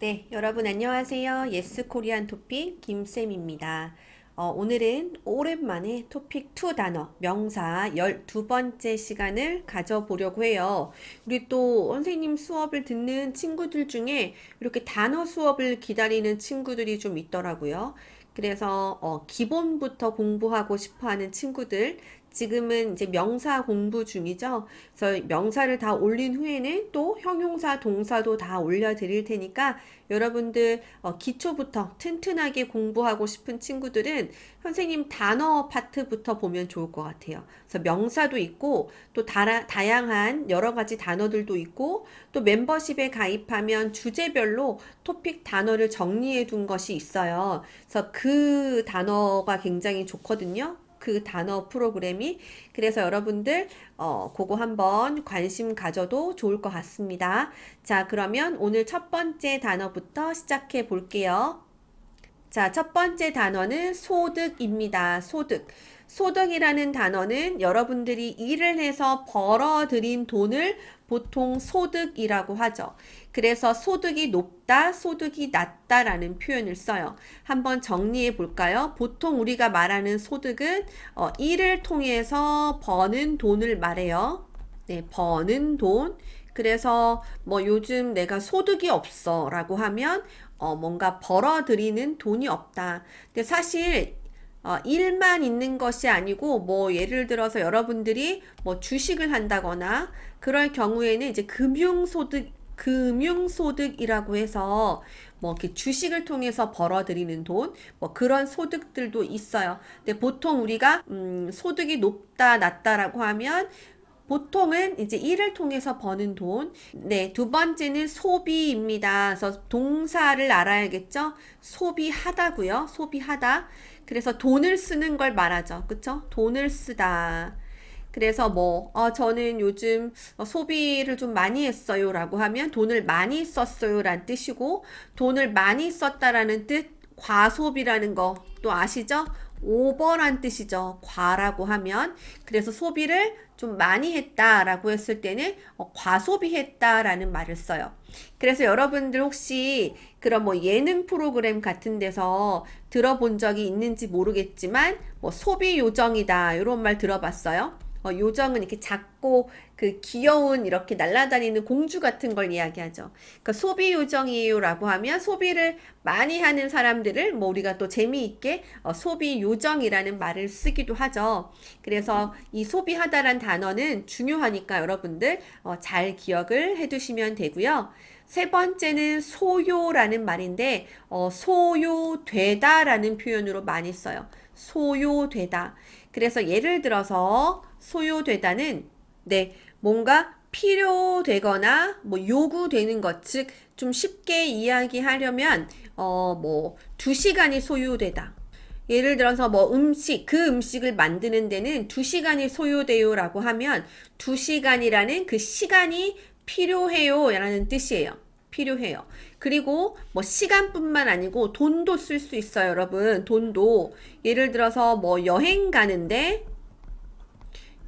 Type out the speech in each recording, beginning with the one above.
네, 여러분 안녕하세요. 예스 코리안 토픽 김쌤입니다. 어, 오늘은 오랜만에 토픽 2 단어 명사 12번째 시간을 가져보려고 해요. 우리 또 선생님 수업을 듣는 친구들 중에 이렇게 단어 수업을 기다리는 친구들이 좀 있더라고요. 그래서 어, 기본부터 공부하고 싶어 하는 친구들 지금은 이제 명사 공부 중이죠. 그래서 명사를 다 올린 후에는 또 형용사, 동사도 다 올려드릴 테니까 여러분들 어, 기초부터 튼튼하게 공부하고 싶은 친구들은 선생님 단어 파트부터 보면 좋을 것 같아요. 그래서 명사도 있고 또 다라, 다양한 여러 가지 단어들도 있고 또 멤버십에 가입하면 주제별로 토픽 단어를 정리해 둔 것이 있어요. 그래서 그 단어가 굉장히 좋거든요. 그 단어 프로그램이 그래서 여러분들 어 그거 한번 관심 가져도 좋을 것 같습니다. 자, 그러면 오늘 첫 번째 단어부터 시작해 볼게요. 자, 첫 번째 단어는 소득입니다. 소득. 소득이라는 단어는 여러분들이 일을 해서 벌어들인 돈을 보통 소득이라고 하죠. 그래서 소득이 높다, 소득이 낮다라는 표현을 써요. 한번 정리해 볼까요? 보통 우리가 말하는 소득은 어, 일을 통해서 버는 돈을 말해요. 네, 버는 돈. 그래서 뭐 요즘 내가 소득이 없어 라고 하면 어, 뭔가 벌어들이는 돈이 없다. 근데 사실 어, 일만 있는 것이 아니고 뭐 예를 들어서 여러분들이 뭐 주식을 한다거나 그럴 경우에는 이제 금융소득 금융소득이라고 해서 뭐 이렇게 주식을 통해서 벌어들이는 돈, 뭐 그런 소득들도 있어요. 근데 보통 우리가 음, 소득이 높다, 낮다라고 하면 보통은 이제 일을 통해서 버는 돈. 네, 두 번째는 소비입니다. 그래서 동사를 알아야겠죠? 소비하다고요. 소비하다. 그래서 돈을 쓰는 걸 말하죠. 그쵸? 돈을 쓰다. 그래서 뭐, 어, 저는 요즘 어, 소비를 좀 많이 했어요 라고 하면 돈을 많이 썼어요 라는 뜻이고, 돈을 많이 썼다라는 뜻, 과소비라는 거 또 아시죠? 오버란 뜻이죠. 과라고 하면. 그래서 소비를 좀 많이 했다라고 했을 때는 어, 과소비했다라는 말을 써요. 그래서 여러분들 혹시 그런 뭐 예능 프로그램 같은 데서 들어본 적이 있는지 모르겠지만 뭐 소비 요정이다 이런 말 들어봤어요? 어, 요정은 이렇게 작고 그 귀여운 이렇게 날아다니는 공주 같은 걸 이야기하죠. 그러니까 소비 요정이에요라고 하면 소비를 많이 하는 사람들을 뭐 우리가 또 재미있게 어, 소비 요정이라는 말을 쓰기도 하죠. 그래서 이 소비하다란 단어는 중요하니까 여러분들 어, 잘 기억을 해두시면 되고요. 세 번째는 소요라는 말인데 어, 소요되다라는 표현으로 많이 써요. 소요되다. 그래서 예를 들어서 소요되다는 네, 뭔가 필요되거나 뭐 요구되는 것, 즉 좀 쉽게 이야기하려면 어 뭐 두 시간이 소요되다. 예를 들어서 뭐 음식, 그 음식을 만드는 데는 두 시간이 소요돼요라고 하면 두 시간이라는 그 시간이 필요해요라는 뜻이에요. 필요해요. 그리고 뭐 시간뿐만 아니고 돈도 쓸 수 있어요, 여러분. 돈도 예를 들어서 뭐 여행 가는데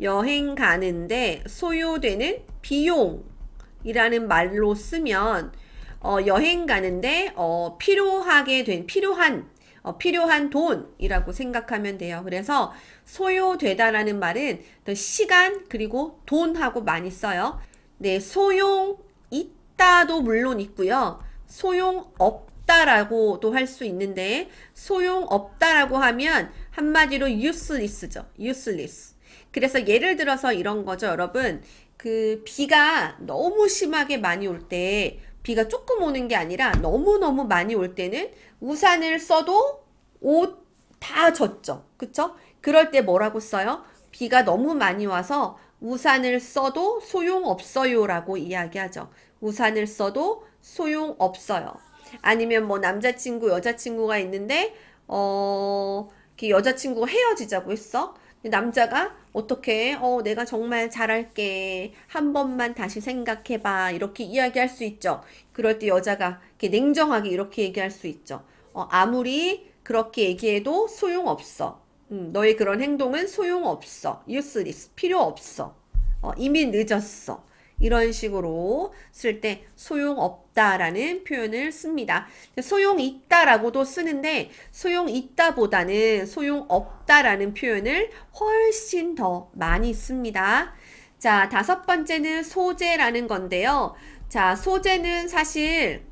여행 가는데 소요되는 비용이라는 말로 쓰면 어, 여행 가는데 어, 필요하게 된 필요한 어, 필요한 돈이라고 생각하면 돼요. 그래서 소요되다라는 말은 더 시간 그리고 돈하고 많이 써요. 네, 소용 있다도 물론 있고요. 소용 없다라고도 할 수 있는데 소용 없다라고 하면 한마디로 useless죠. useless. 그래서 예를 들어서 이런 거죠, 여러분. 그 비가 너무 심하게 많이 올 때, 비가 조금 오는 게 아니라 너무너무 많이 올 때는 우산을 써도 옷 다 젖죠. 그쵸? 그럴 때 뭐라고 써요? 비가 너무 많이 와서 우산을 써도 소용없어요 라고 이야기하죠. 우산을 써도 소용없어요. 아니면 뭐 남자친구, 여자친구가 있는데, 어, 여자친구가 헤어지자고 했어. 남자가 어떻게 어 내가 정말 잘할게 한 번만 다시 생각해봐 이렇게 이야기할 수 있죠. 그럴 때 여자가 이렇게 냉정하게 이렇게 얘기할 수 있죠. 어, 아무리 그렇게 얘기해도 소용없어. 음, 너의 그런 행동은 소용없어. useless 필요 없어. 어, 이미 늦었어. 이런 식으로 쓸 때 소용없다라는 표현을 씁니다. 소용있다라고도 쓰는데 소용있다보다는 소용없다라는 표현을 훨씬 더 많이 씁니다. 자, 다섯 번째는 소재라는 건데요. 자, 소재는 사실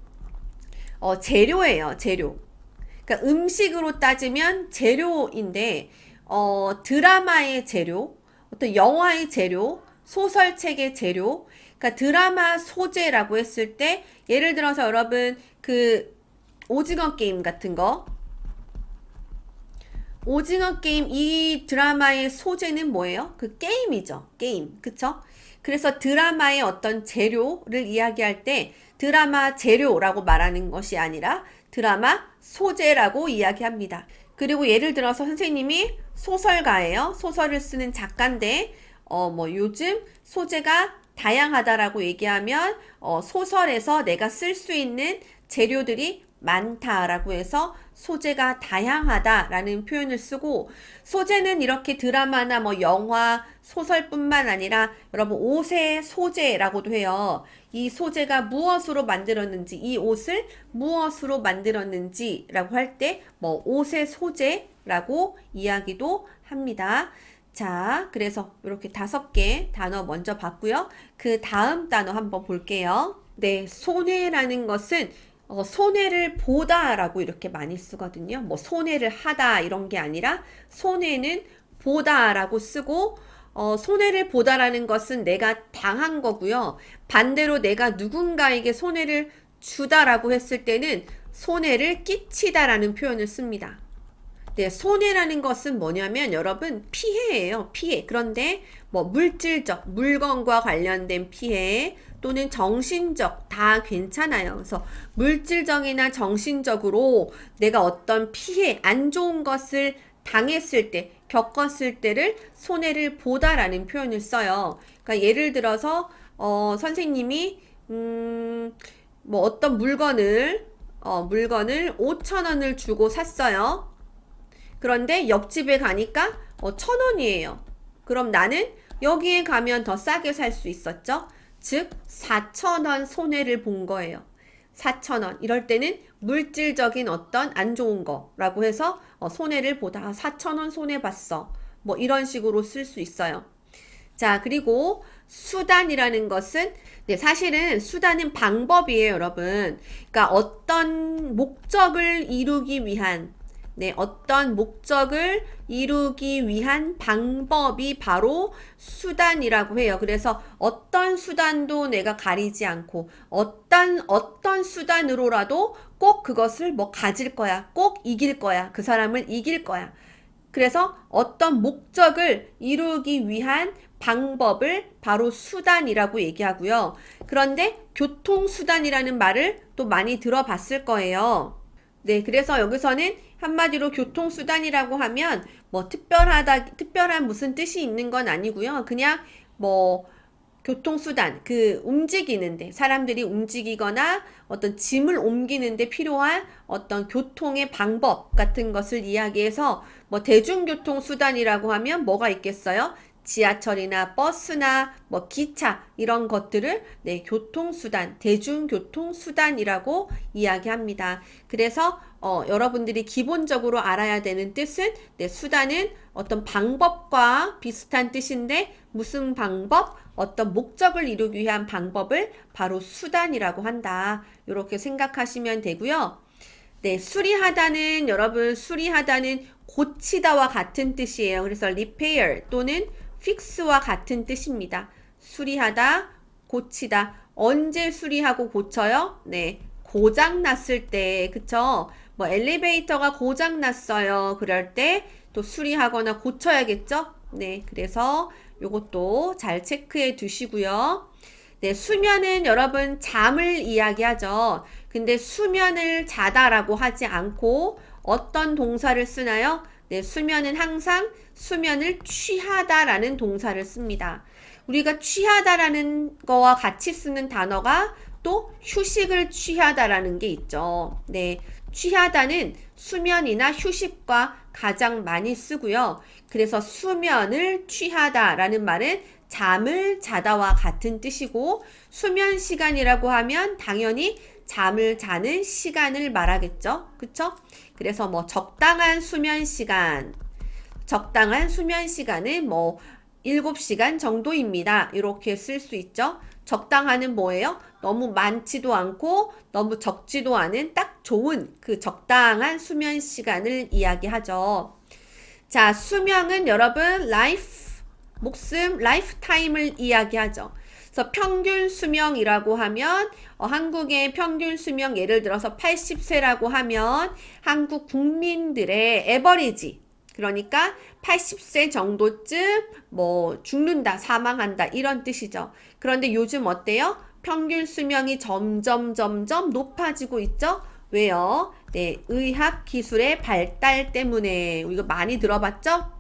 어, 재료예요, 재료. 그러니까 음식으로 따지면 재료인데 어, 드라마의 재료, 어떤 영화의 재료, 소설책의 재료, 그러니까 드라마 소재라고 했을 때 예를 들어서 여러분 그 오징어 게임 같은 거 오징어 게임 이 드라마의 소재는 뭐예요? 그 게임이죠. 게임. 그쵸? 그래서 드라마의 어떤 재료를 이야기할 때 드라마 재료라고 말하는 것이 아니라 드라마 소재라고 이야기합니다. 그리고 예를 들어서 선생님이 소설가예요. 소설을 쓰는 작가인데 어 뭐 요즘 소재가 다양하다라고 얘기하면 어 소설에서 내가 쓸 수 있는 재료들이 많다라고 해서 소재가 다양하다라는 표현을 쓰고 소재는 이렇게 드라마나 뭐 영화, 소설뿐만 아니라 여러분 옷의 소재라고도 해요. 이 소재가 무엇으로 만들었는지, 이 옷을 무엇으로 만들었는지라고 할 때 뭐 옷의 소재라고 이야기도 합니다. 자, 그래서 이렇게 다섯 개 단어 먼저 봤고요. 그 다음 단어 한번 볼게요. 네, 손해라는 것은 어, 손해를 보다라고 이렇게 많이 쓰거든요. 뭐 손해를 하다 이런 게 아니라 손해는 보다라고 쓰고 어, 손해를 보다라는 것은 내가 당한 거고요. 반대로 내가 누군가에게 손해를 주다라고 했을 때는 손해를 끼치다라는 표현을 씁니다. 네, 손해라는 것은 뭐냐면 여러분 피해예요. 피해. 그런데 뭐 물질적, 물건과 관련된 피해 또는 정신적 다 괜찮아요. 그래서 물질적이나 정신적으로 내가 어떤 피해, 안 좋은 것을 당했을 때, 겪었을 때를 손해를 보다라는 표현을 써요. 그러니까 예를 들어서 어, 선생님이 음, 뭐 어떤 물건을 어, 물건을 5천 원을 주고 샀어요. 그런데 옆집에 가니까 어, 천 원이에요. 그럼 나는 여기에 가면 더 싸게 살 수 있었죠? 즉, 4천 원 손해를 본 거예요. 4천 원. 이럴 때는 물질적인 어떤 안 좋은 거라고 해서 어, 손해를 보다 4천 원 손해 봤어. 뭐 이런 식으로 쓸 수 있어요. 자, 그리고 수단이라는 것은 네, 사실은 수단은 방법이에요, 여러분. 그러니까 어떤 목적을 이루기 위한 네, 어떤 목적을 이루기 위한 방법이 바로 수단이라고 해요. 그래서 어떤 수단도 내가 가리지 않고 어떤 어떤 수단으로라도 꼭 그것을 뭐 가질 거야. 꼭 이길 거야. 그 사람을 이길 거야. 그래서 어떤 목적을 이루기 위한 방법을 바로 수단이라고 얘기하고요. 그런데 교통수단이라는 말을 또 많이 들어봤을 거예요. 네, 그래서 여기서는 한마디로 교통수단이라고 하면 뭐 특별하다, 특별한 무슨 뜻이 있는 건 아니고요. 그냥 뭐 교통수단, 그 움직이는데, 사람들이 움직이거나 어떤 짐을 옮기는데 필요한 어떤 교통의 방법 같은 것을 이야기해서 뭐 대중교통수단이라고 하면 뭐가 있겠어요? 지하철이나 버스나 뭐 기차 이런 것들을 네, 교통수단, 대중교통수단이라고 이야기합니다. 그래서 어, 여러분들이 기본적으로 알아야 되는 뜻은 네, 수단은 어떤 방법과 비슷한 뜻인데 무슨 방법, 어떤 목적을 이루기 위한 방법을 바로 수단이라고 한다. 이렇게 생각하시면 되고요. 네, 수리하다는 여러분 수리하다는 고치다와 같은 뜻이에요. 그래서 repair 또는 fix와 같은 뜻입니다. 수리하다, 고치다. 언제 수리하고 고쳐요? 네, 고장 났을 때, 그쵸? 뭐 엘리베이터가 고장 났어요. 그럴 때 또 수리하거나 고쳐야겠죠? 네, 그래서 요것도 잘 체크해 두시고요. 네, 수면은 여러분 잠을 이야기하죠. 근데 수면을 자다라고 하지 않고 어떤 동사를 쓰나요? 네, 수면은 항상 수면을 취하다라는 동사를 씁니다. 우리가 취하다라는 거와 같이 쓰는 단어가 또 휴식을 취하다라는 게 있죠. 네. 취하다는 수면이나 휴식과 가장 많이 쓰고요. 그래서 수면을 취하다라는 말은 잠을 자다와 같은 뜻이고 수면 시간이라고 하면 당연히 잠을 자는 시간을 말하겠죠. 그쵸? 그래서 뭐 적당한 수면 시간, 적당한 수면 시간은 뭐 7시간 정도입니다. 이렇게 쓸 수 있죠. 적당한은 뭐예요? 너무 많지도 않고 너무 적지도 않은 딱 좋은 그 적당한 수면 시간을 이야기하죠. 자, 수명은 여러분 life 목숨 라이프 타임을 이야기하죠. 그래서 평균 수명이라고 하면 어, 한국의 평균 수명 예를 들어서 80세라고 하면 한국 국민들의 에버리지 그러니까 80세 정도쯤 뭐 죽는다, 사망한다 이런 뜻이죠. 그런데 요즘 어때요? 평균 수명이 점점 점점 높아지고 있죠? 왜요? 네, 의학 기술의 발달 때문에 이거 많이 들어봤죠?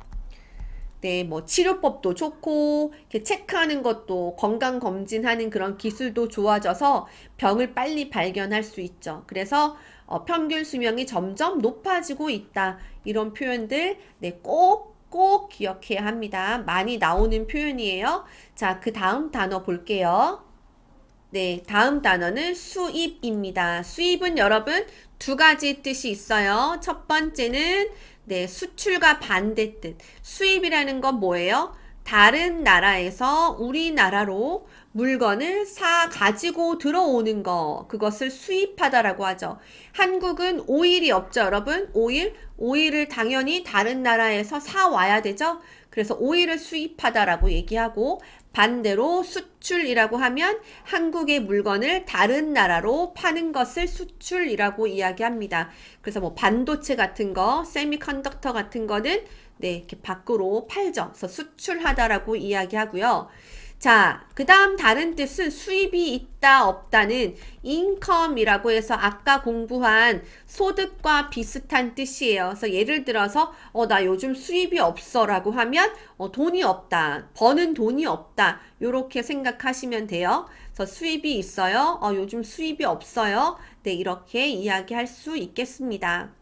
네, 뭐 치료법도 좋고 이렇게 체크하는 것도 건강 검진하는 그런 기술도 좋아져서 병을 빨리 발견할 수 있죠. 그래서 어, 평균 수명이 점점 높아지고 있다. 이런 표현들 네, 꼭 꼭 기억해야 합니다. 많이 나오는 표현이에요. 자, 그 다음 단어 볼게요. 네, 다음 단어는 수입입니다. 수입은 여러분 두 가지 뜻이 있어요. 첫 번째는 네, 수출과 반대 뜻. 수입이라는 건 뭐예요? 다른 나라에서 우리나라로 물건을 사 가지고 들어오는 거. 그것을 수입하다라고 하죠. 한국은 오일이 없죠, 여러분? 오일? 오일을 당연히 다른 나라에서 사 와야 되죠? 그래서 오일을 수입하다라고 얘기하고 반대로 수출이라고 하면 한국의 물건을 다른 나라로 파는 것을 수출이라고 이야기합니다. 그래서 뭐 반도체 같은 거, 세미컨덕터 같은 거는 네, 이렇게 밖으로 팔죠. 그래서 수출하다라고 이야기하고요. 자, 그 다음 다른 뜻은 수입이 있다, 없다는 인컴이라고 해서 아까 공부한 소득과 비슷한 뜻이에요. 그래서 예를 들어서, 어, 나 요즘 수입이 없어 라고 하면, 어, 돈이 없다. 버는 돈이 없다. 요렇게 생각하시면 돼요. 그래서 수입이 있어요. 어, 요즘 수입이 없어요. 네, 이렇게 이야기할 수 있겠습니다.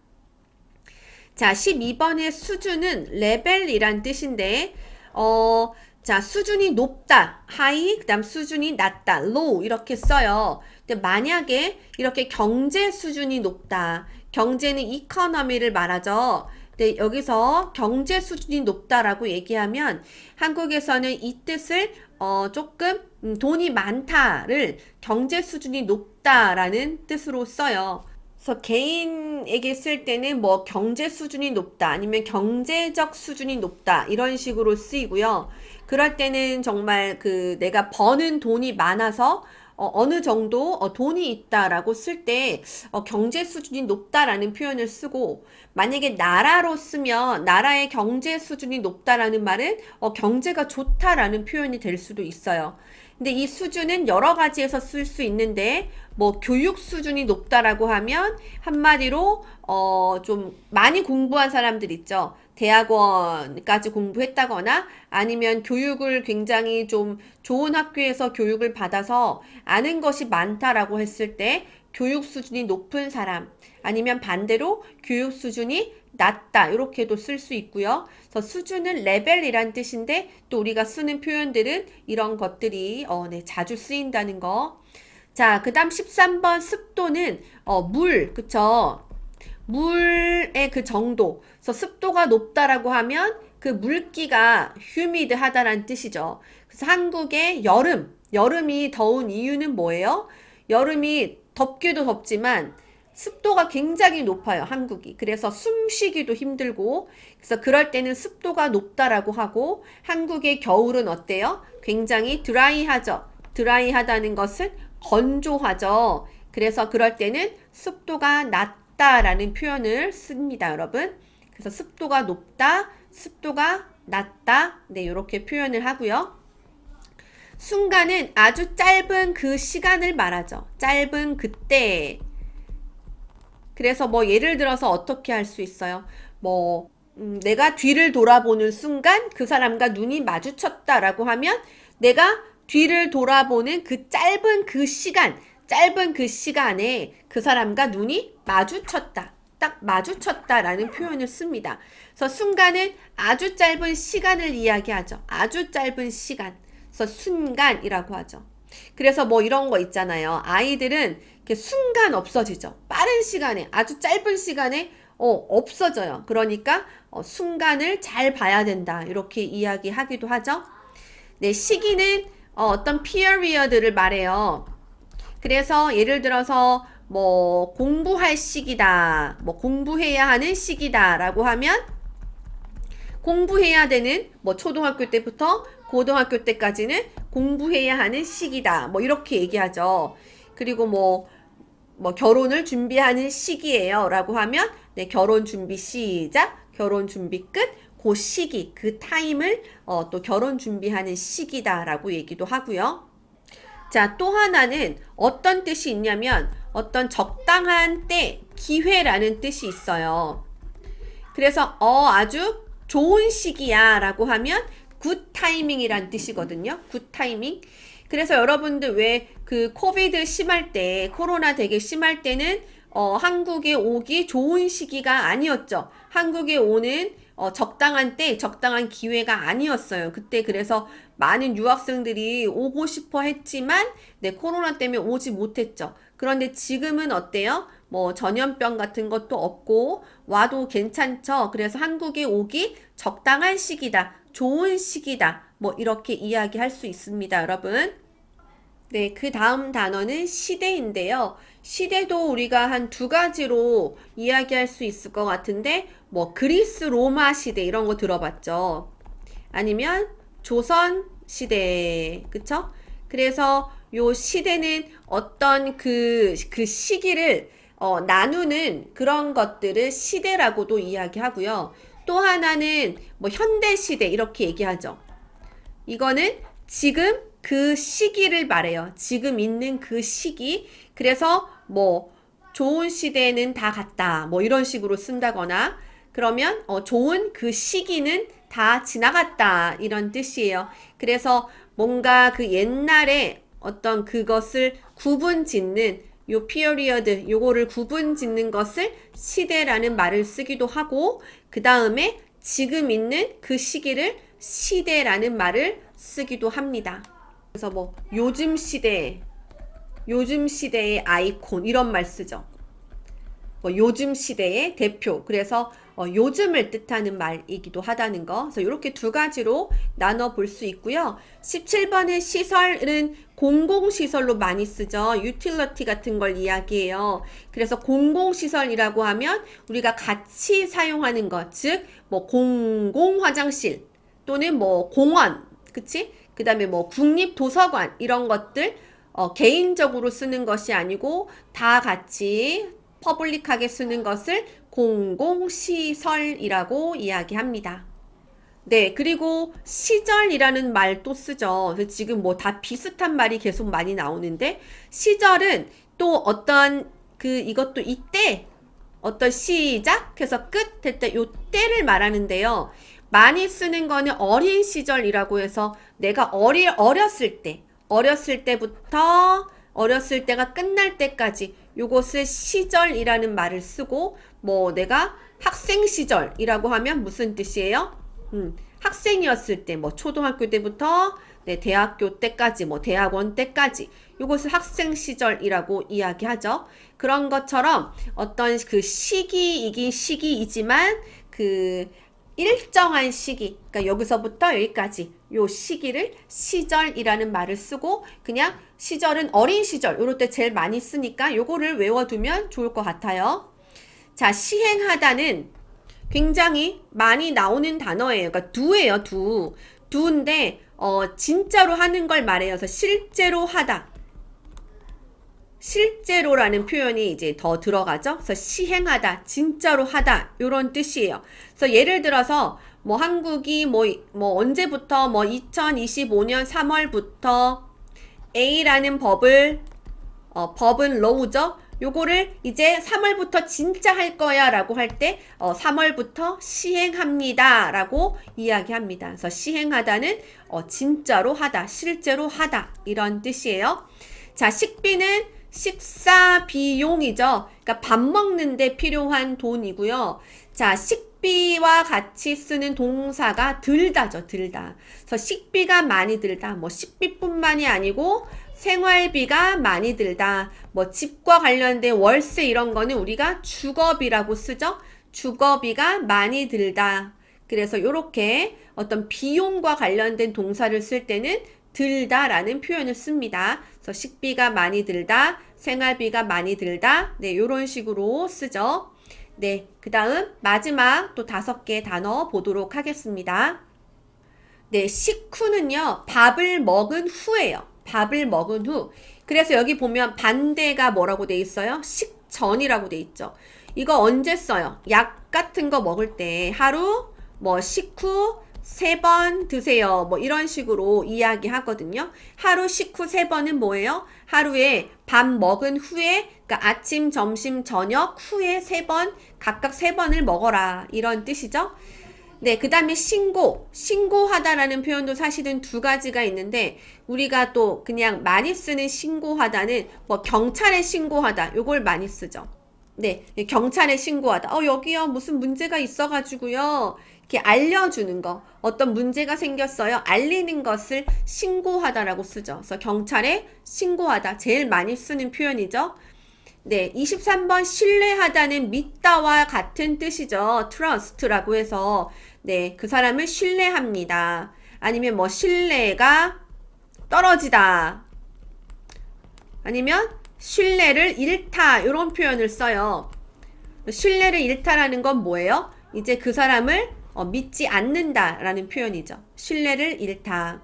자, 12번의 수준은 레벨이란 뜻인데, 어, 자, 수준이 높다, high, 그 다음 수준이 낮다, low, 이렇게 써요. 근데 만약에 이렇게 경제 수준이 높다, 경제는 economy를 말하죠. 근데 여기서 경제 수준이 높다라고 얘기하면 한국에서는 이 뜻을 어, 조금 음, 돈이 많다를 경제 수준이 높다라는 뜻으로 써요. 그래서 개인에게 쓸 때는 뭐 경제 수준이 높다 아니면 경제적 수준이 높다 이런 식으로 쓰이고요. 그럴 때는 정말 그 내가 버는 돈이 많아서 어, 느 정도 어, 돈이 있다라고 쓸 때 어, 경제 수준이 높다라는 표현을 쓰고 만약에 나라로 쓰면 나라의 경제 수준이 높다라는 말은 어, 경제가 좋다라는 표현이 될 수도 있어요. 근데 이 수준은 여러 가지에서 쓸 수 있는데 뭐 교육 수준이 높다라고 하면 한마디로 어 좀 많이 공부한 사람들 있죠. 대학원까지 공부했다거나 아니면 교육을 굉장히 좀 좋은 학교에서 교육을 받아서 아는 것이 많다라고 했을 때 교육 수준이 높은 사람 아니면 반대로 교육 수준이 낮다 이렇게도 쓸 수 있고요. 그래서 수준은 레벨이란 뜻인데 또 우리가 쓰는 표현들은 이런 것들이 어, 네, 자주 쓰인다는 거. 자, 그다음 13번 습도는 어, 물, 그쵸? 물의 그 정도. 그래서 습도가 높다라고 하면 그 물기가 휴미드하다라는 뜻이죠. 그래서 한국의 여름, 여름이 더운 이유는 뭐예요? 여름이 덥기도 덥지만 습도가 굉장히 높아요, 한국이. 그래서 숨 쉬기도 힘들고, 그래서 그럴 때는 습도가 높다라고 하고, 한국의 겨울은 어때요? 굉장히 드라이하죠. 드라이하다는 것은 건조하죠. 그래서 그럴 때는 습도가 낮다라는 표현을 씁니다, 여러분. 그래서 습도가 높다, 습도가 낮다. 네, 이렇게 표현을 하고요. 순간은 아주 짧은 그 시간을 말하죠. 짧은 그때. 그래서 뭐 예를 들어서 어떻게 할 수 있어요? 뭐 음, 내가 뒤를 돌아보는 순간 그 사람과 눈이 마주쳤다라고 하면 내가 뒤를 돌아보는 그 짧은 그 시간, 짧은 그 시간에 그 사람과 눈이 마주쳤다. 딱 마주쳤다라는 표현을 씁니다. 그래서 순간은 아주 짧은 시간을 이야기하죠. 아주 짧은 시간. 그래서 순간이라고 하죠. 그래서 뭐 이런 거 있잖아요. 아이들은 이렇게 순간 없어지죠. 빠른 시간에, 아주 짧은 시간에 어, 없어져요. 그러니까 어, 순간을 잘 봐야 된다. 이렇게 이야기하기도 하죠. 네, 시기는 어, 어떤 period를 말해요. 그래서 예를 들어서 뭐 공부할 시기다. 뭐 공부해야 하는 시기다라고 하면 공부해야 되는 뭐 초등학교 때부터 고등학교 때까지는 공부해야 하는 시기다. 뭐 이렇게 얘기하죠. 그리고 뭐, 뭐 결혼을 준비하는 시기예요. 라고 하면 네, 결혼 준비 시작, 결혼 준비 끝, 그 시기, 그 타임을 어, 또 결혼 준비하는 시기다라고 얘기도 하고요. 자, 또 하나는 어떤 뜻이 있냐면 어떤 적당한 때, 기회라는 뜻이 있어요. 그래서 어 아주 좋은 시기야 라고 하면 굿 타이밍이란 뜻이거든요. 굿 타이밍. 그래서 여러분들 왜 그 코비드 심할 때, 코로나 되게 심할 때는 어, 한국에 오기 좋은 시기가 아니었죠. 한국에 오는 어, 적당한 때, 적당한 기회가 아니었어요. 그때 그래서 많은 유학생들이 오고 싶어 했지만, 네, 코로나 때문에 오지 못했죠. 그런데 지금은 어때요? 뭐 전염병 같은 것도 없고 와도 괜찮죠. 그래서 한국에 오기 적당한 시기다. 좋은 시기다. 뭐 이렇게 이야기할 수 있습니다, 여러분. 네, 그 다음 단어는 시대인데요. 시대도 우리가 한 두 가지로 이야기할 수 있을 것 같은데, 뭐, 그리스 로마 시대 이런 거 들어봤죠. 아니면 조선 시대, 그쵸? 그래서 요 시대는 어떤 그, 그 시기를 어, 나누는 그런 것들을 시대라고도 이야기하고요. 또 하나는 뭐 현대 시대 이렇게 얘기하죠. 이거는 지금 그 시기를 말해요. 지금 있는 그 시기. 그래서 뭐 좋은 시대는 다 갔다. 뭐 이런 식으로 쓴다거나 그러면 어, 좋은 그 시기는 다 지나갔다. 이런 뜻이에요. 그래서 뭔가 그 옛날에 어떤 그것을 구분 짓는 요 피어리어드 요거를 구분 짓는 것을 시대라는 말을 쓰기도 하고 그 다음에 지금 있는 그 시기를 시대라는 말을 쓰기도 합니다. 그래서 뭐 요즘 시대, 요즘 시대의 아이콘 이런 말 쓰죠. 뭐 요즘 시대의 대표. 그래서 어, 요즘을 뜻하는 말이기도 하다는 거. 그래서 이렇게 두 가지로 나눠 볼 수 있고요. 17번의 시설은 공공시설로 많이 쓰죠. 유틸러티 같은 걸 이야기해요. 그래서 공공시설이라고 하면 우리가 같이 사용하는 것, 즉, 뭐 공공 화장실 또는 뭐 공원, 그치? 그 다음에 뭐 국립도서관 이런 것들 어, 개인적으로 쓰는 것이 아니고 다 같이 퍼블릭하게 쓰는 것을 공공시설이라고 이야기합니다. 네, 그리고 시절이라는 말 또 쓰죠. 지금 뭐 다 비슷한 말이 계속 많이 나오는데, 시절은 또 어떤 그 이것도 이때 어떤 시작해서 끝 될 때 요 때를 말하는데요. 많이 쓰는 거는 어린 시절이라고 해서 내가 어리, 어렸을 때, 어렸을 때부터 어렸을 때가 끝날 때까지 요것을 시절이라는 말을 쓰고 뭐 내가 학생 시절이라고 하면 무슨 뜻이에요? 음, 학생이었을 때 뭐 초등학교 때부터 네, 대학교 때까지 뭐 대학원 때까지 요것을 학생 시절이라고 이야기하죠. 그런 것처럼 어떤 그 시기이긴 시기이지만 그 일정한 시기, 그러니까 여기서부터 여기까지 요 시기를 시절이라는 말을 쓰고 그냥 시절은 어린 시절 요럴 때 제일 많이 쓰니까 요거를 외워두면 좋을 것 같아요. 자, 시행하다는 굉장히 많이 나오는 단어예요. 그러니까 do예요, do. do인데 어, 진짜로 하는 걸 말해요. 그래서 실제로 하다. 실제로라는 표현이 이제 더 들어가죠. 그래서 시행하다, 진짜로 하다 이런 뜻이에요. 그래서 예를 들어서 뭐 한국이 뭐, 뭐 언제부터 뭐 2025년 3월부터 A라는 법을 어, 법은 law죠. 요거를 이제 3월부터 진짜 할 거야 라고 할 때, 어, 3월부터 시행합니다 라고 이야기합니다. 그래서 시행하다는, 어, 진짜로 하다, 실제로 하다, 이런 뜻이에요. 자, 식비는 식사 비용이죠. 그러니까 밥 먹는데 필요한 돈이고요. 자, 식 식비와 같이 쓰는 동사가 들다죠, 들다. 그래서 식비가 많이 들다. 뭐 식비뿐만이 아니고 생활비가 많이 들다. 뭐 집과 관련된 월세 이런 거는 우리가 주거비라고 쓰죠. 주거비가 많이 들다. 그래서 이렇게 어떤 비용과 관련된 동사를 쓸 때는 들다라는 표현을 씁니다. 그래서 식비가 많이 들다, 생활비가 많이 들다. 네, 이런 식으로 쓰죠. 네, 그 다음 마지막 또 다섯 개 단어 보도록 하겠습니다. 네, 식후는요, 밥을 먹은 후예요. 밥을 먹은 후. 그래서 여기 보면 반대가 뭐라고 돼 있어요? 식전이라고 돼 있죠. 이거 언제 써요? 약 같은 거 먹을 때 하루 뭐 식후 세 번 드세요. 뭐 이런 식으로 이야기 하거든요. 하루 식후 세 번은 뭐예요? 하루에 밥 먹은 후에 그러니까 아침, 점심, 저녁 후에 세 번, 각각 세 번을 먹어라. 이런 뜻이죠. 네, 그 다음에 신고. 신고하다라는 표현도 사실은 두 가지가 있는데, 우리가 또 그냥 많이 쓰는 신고하다는 뭐 경찰에 신고하다. 요걸 많이 쓰죠. 네, 경찰에 신고하다. 어, 여기요. 무슨 문제가 있어가지고요. 이렇게 알려주는 거. 어떤 문제가 생겼어요. 알리는 것을 신고하다라고 쓰죠. 그래서 경찰에 신고하다. 제일 많이 쓰는 표현이죠. 네, 23번 신뢰하다는 믿다와 같은 뜻이죠. trust라고 해서 네, 그 사람을 신뢰합니다. 아니면 뭐 신뢰가 떨어지다. 아니면 신뢰를 잃다 이런 표현을 써요. 신뢰를 잃다라는 건 뭐예요? 이제 그 사람을 어, 믿지 않는다라는 표현이죠. 신뢰를 잃다.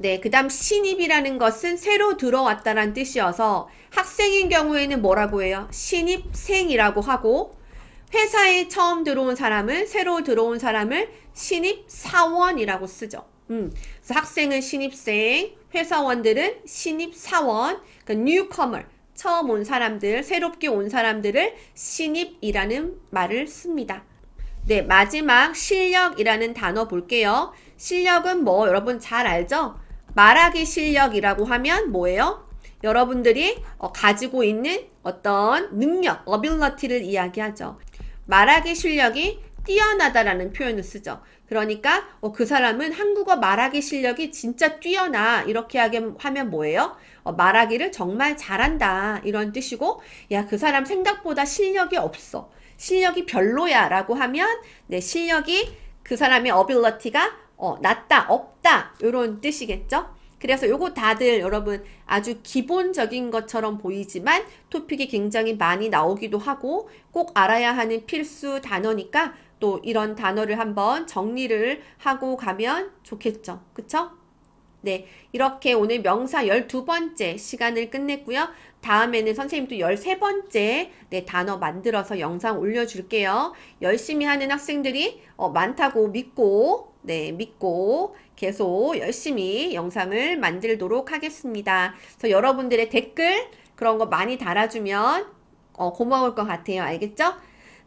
네, 그 다음 신입이라는 것은 새로 들어왔다라는 뜻이어서 학생인 경우에는 뭐라고 해요? 신입생이라고 하고 회사에 처음 들어온 사람은 새로 들어온 사람을 신입사원이라고 쓰죠. 음, 그래서 학생은 신입생, 회사원들은 신입사원, 그 newcomer, 처음 온 사람들, 새롭게 온 사람들을 신입이라는 말을 씁니다. 네, 마지막 실력이라는 단어 볼게요. 실력은 뭐 여러분 잘 알죠? 말하기 실력이라고 하면 뭐예요? 여러분들이 어, 가지고 있는 어떤 능력, ability를 이야기하죠. 말하기 실력이 뛰어나다라는 표현을 쓰죠. 그러니까 어, 그 사람은 한국어 말하기 실력이 진짜 뛰어나 이렇게 하면 뭐예요? 어, 말하기를 정말 잘한다 이런 뜻이고 야 그 사람 생각보다 실력이 없어 실력이 별로야라고 하면 네 실력이 그 사람의 ability가 어, 낮다 없다 이런 뜻이겠죠? 그래서 요거 다들 여러분 아주 기본적인 것처럼 보이지만 토픽이 굉장히 많이 나오기도 하고 꼭 알아야 하는 필수 단어니까 또 이런 단어를 한번 정리를 하고 가면 좋겠죠. 그쵸? 네. 이렇게 오늘 명사 12번째 시간을 끝냈고요. 다음에는 선생님 또 13번째 네, 단어 만들어서 영상 올려줄게요. 열심히 하는 학생들이 어, 많다고 믿고 네, 믿고 계속 열심히 영상을 만들도록 하겠습니다. 그래서 여러분들의 댓글 그런 거 많이 달아주면 어, 고마울 것 같아요. 알겠죠?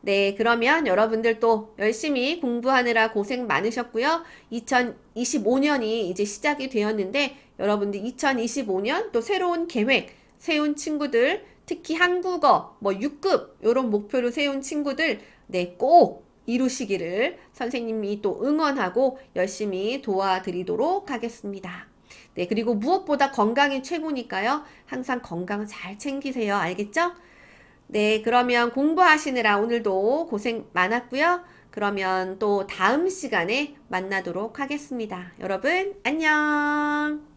네, 그러면 여러분들 또 열심히 공부하느라 고생 많으셨고요. 2025년이 이제 시작이 되었는데 여러분들 2025년 또 새로운 계획 세운 친구들 특히 한국어 뭐 6급 이런 목표를 세운 친구들 네, 꼭 이루시기를 선생님이 또 응원하고 열심히 도와드리도록 하겠습니다. 네, 그리고 무엇보다 건강이 최고니까요. 항상 건강 잘 챙기세요. 알겠죠? 네, 그러면 공부하시느라 오늘도 고생 많았고요. 그러면 또 다음 시간에 만나도록 하겠습니다. 여러분, 안녕!